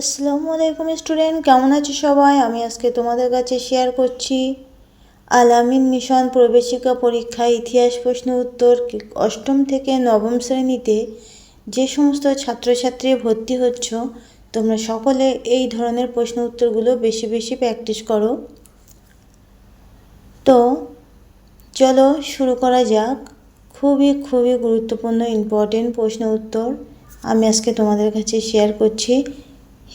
আসসালামু আলাইকুম স্টুডেন্ট, কেমন আছো সবাই? আমি আজকে তোমাদের কাছে শেয়ার করছি আলামিন মিশন প্রবেশিকা পরীক্ষা ইতিহাস প্রশ্ন উত্তর অষ্টম থেকে নবম শ্রেণীতে যে সমস্ত ছাত্রছাত্রী ভর্তি হচ্ছ, তোমরা সকলে এই ধরনের প্রশ্ন উত্তরগুলো বেশি বেশি প্র্যাকটিস করো। তো, চলো শুরু করা যাক। খুবই খুবই গুরুত্বপূর্ণ ইম্পর্টেন্ট প্রশ্ন উত্তর আমি আজকে তোমাদের কাছে শেয়ার করছি।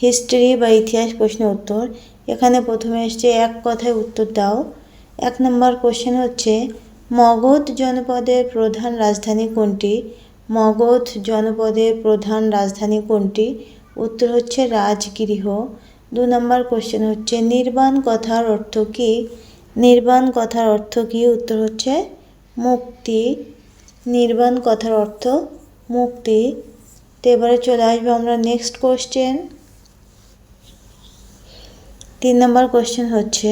হিস্ট্রি বা ইতিহাস প্রশ্ন উত্তর। এখানে প্রথমে এসছে এক কথায় উত্তর দাও। এক নম্বর কোশ্চেন হচ্ছে, মগধ জনপদের প্রধান রাজধানী কোনটি? মগধ জনপদের প্রধান রাজধানী কোনটি? উত্তর হচ্ছে রাজগৃহ। দু নম্বর কোশ্চেন হচ্ছে, নির্বাণ কথার অর্থ কী? নির্বাণ কথার অর্থ কী? উত্তর হচ্ছে, মুক্তি। নির্বাণ কথার অর্থ মুক্তি। তো এবারে চলে আসব আমরা নেক্সট কোশ্চেন তিন নম্বর কোশ্চেন হচ্ছে,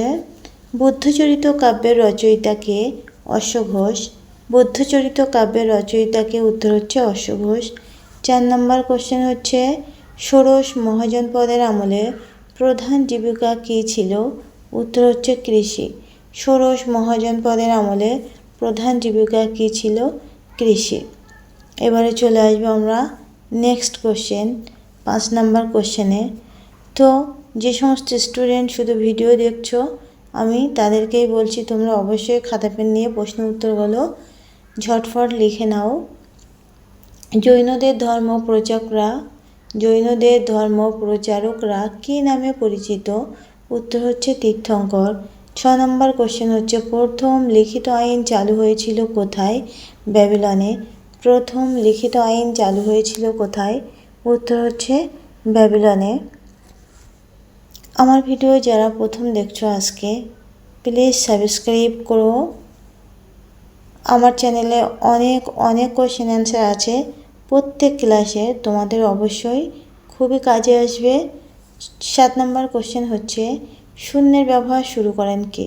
বুদ্ধচরিত কাব্যের রচয়িতাকে অশ্বঘোষ বুদ্ধচরিত কাব্যের রচয়িতাকে উত্তর হচ্ছে অশ্বঘোষ চার নম্বর কোশ্চেন হচ্ছে, ষোড়শ মহাজনপদের আমলে প্রধান জীবিকা কী ছিল? উত্তর হচ্ছে কৃষি। ষোড়শ মহাজনপদের আমলে প্রধান জীবিকা কী ছিল? কৃষি। এবারে চলে আসব আমরা নেক্সট কোশ্চেন পাঁচ নাম্বার কোশ্চেনে তো যে সমস্ত স্টুডেন্ট শুধু ভিডিও দেখছ, আমি তাদেরকেই বলছি, তোমরা অবশ্যই খাতা পেন নিয়ে প্রশ্ন উত্তরগুলো ঝটফট লিখে নাও। জৈনদের ধর্ম প্রচারকরা, জৈনদের ধর্ম প্রচারকরা কী নামে পরিচিত? উত্তর হচ্ছে তীর্থঙ্কর। ছ নম্বর কোশ্চেন হচ্ছে, প্রথম লিখিত আইন চালু হয়েছিল কোথায়? ব্যাবিলনে। প্রথম লিখিত আইন চালু হয়েছিল কোথায়? উত্তর হচ্ছে ব্যাবিলনে। আমার ভিডিও যারা প্রথম দেখছ আজকে প্লিজ সাবস্ক্রাইব করো। আমার চ্যানেলে অনেক অনেক কোশ্চেন অ্যান্সার আছে। প্রত্যেক ক্লাসে তোমাদের অবশ্যই খুবই কাজে আসবে। সাত নম্বর কোশ্চেন হচ্ছে, শূন্যের ব্যবহার শুরু করেন কে?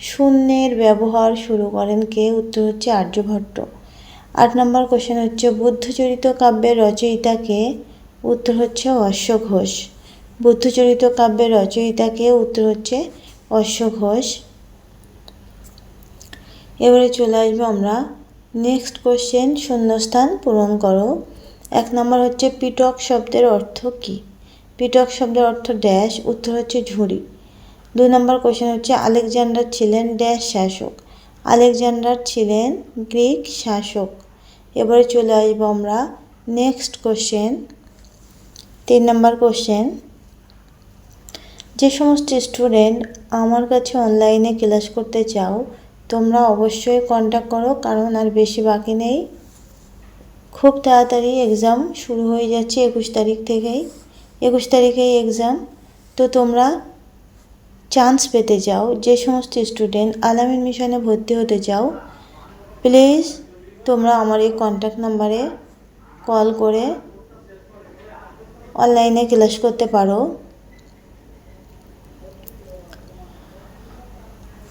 শূন্যের ব্যবহার শুরু করেন কে? উত্তর হচ্ছে আর্যভট্ট। আট নম্বর কোশ্চেন হচ্ছে, বুদ্ধচরিত কাব্যের রচয়িতাকে উত্তর হচ্ছে অশ্ব ঘোষ। বুদ্ধচরিত কাব্যের রচয়িতাকে উত্তর হচ্ছে অশ্ব ঘোষ। এবারে চলে আসব আমরা নেক্সট কোশ্চেন শূন্যস্থান পূরণ করো। এক নম্বর হচ্ছে পিটক শব্দের অর্থ কী? পিটক শব্দের অর্থ ড্যাশ উত্তর হচ্ছে ঝুড়ি। দুই নম্বর কোশ্চেন হচ্ছে আলেকজান্ডার ছিলেন ড্যাশ শাসক। আলেকজান্ডার ছিলেন গ্রিক শাসক। এবারে চলে আসব আমরা নেক্সট কোশ্চেন তিন নম্বর কোশ্চেন যে সমস্ত স্টুডেন্ট আমার কাছে অনলাইনে ক্লাস করতে চাও, তোমরা অবশ্যই কন্ট্যাক্ট করো, কারণ আর বেশি বাকি নেই। খুব তাড়াতাড়ি এক্সাম শুরু হয়ে যাচ্ছে একুশ তারিখ থেকেই। একুশ তারিখেই এক্সাম তো তোমরা চান্স পেতে চাও, যে সমস্ত স্টুডেন্ট আলামিন মিশনে ভর্তি হতে চাও প্লিজ তোমরা আমার এই কন্ট্যাক্ট নাম্বারে কল করে অনলাইনে ক্লাস করতে পারো।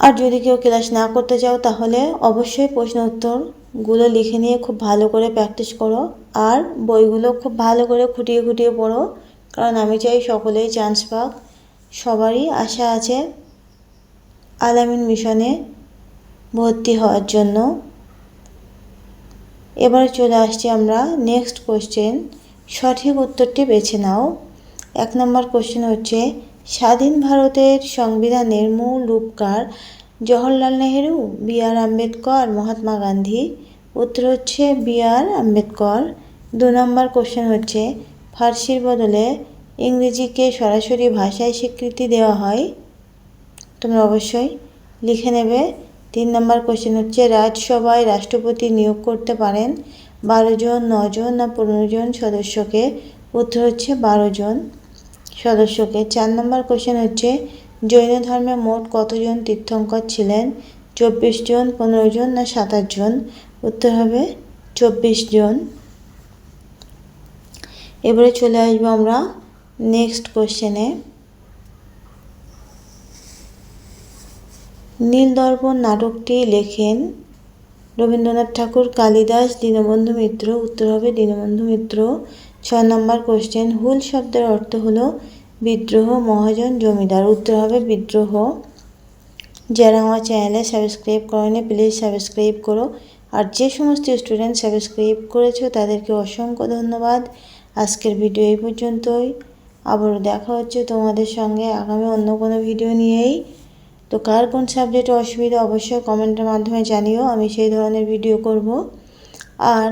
আর যদি কেউ ক্লাস না করতে চাও তাহলে অবশ্যই প্রশ্ন উত্তরগুলো লিখে নিয়ে খুব ভালো করে প্র্যাকটিস করো। আর বইগুলো খুব ভালো করে খুঁটিয়ে খুঁটিয়ে পড়ো, কারণ আমি চাই সকলেই চান্স পাক। সবারই আশা আছে আলামিন মিশনে ভর্তি হওয়ার জন্য। এবার চলে আসছি আমরা নেক্সট কোশ্চেন সঠিক উত্তরটি বেছে নাও। এক নম্বর কোশ্চেন হচ্ছে স্বাধীন ভারতের সংবিধানের মূল রূপকার জওহরলাল নেহেরু, বি আর আম্বেদকর, মহাত্মা গান্ধী। উত্তর হচ্ছে বি আর আম্বেদকর। দু নম্বর কোশ্চেন হচ্ছে, ফার্সির বদলে ইংরেজিকে সরাসরি ভাষায় স্বীকৃতি দেওয়া হয়? তোমরা অবশ্যই লিখে নেবে। তিন নম্বর কোশ্চেন হচ্ছে, রাজসভায় রাষ্ট্রপতি নিয়োগ করতে পারেন বারো জন, নজন না পনেরো জন সদস্যকে? উত্তর হচ্ছে বারো জন। সদস্যকে চার নম্বর কোশ্চেন হচ্ছে, জৈন ধর্মে মোট কতজন তীর্থঙ্কর ছিলেন? চব্বিশ জন, পনেরো জন না সাতাশ জন? উত্তর হবে চব্বিশ জন। এবারে চলে আসব আমরা নেক্সট কোশ্চেনে নীলদর্পণ নাটকটি লেখেন রবীন্দ্রনাথ ঠাকুর, কালিদাস, দীনবন্ধু মিত্র। উত্তর হবে দীনবন্ধু মিত্র। ছয় নম্বর কোশ্চেন হুল শব্দের অর্থ হলো বিদ্রোহ, মহাজন, জমিদার। উত্তর হবে বিদ্রোহ। যারা আমার চ্যানেলে সাবস্ক্রাইব করেনি প্লিজ সাবস্ক্রাইব করো। আর যে সমস্ত স্টুডেন্ট সাবস্ক্রাইব করেছ, তাদেরকে অসংখ্য ধন্যবাদ। আজকের ভিডিও এই পর্যন্তই। আবারও দেখা হচ্ছে তোমাদের সঙ্গে আগামী অন্য কোনো ভিডিও নিয়েই। তো কার কোন সাবজেক্টে অসুবিধা, অবশ্যই কমেন্টের মাধ্যমে জানিও। আমি সেই ধরনের ভিডিও করব। আর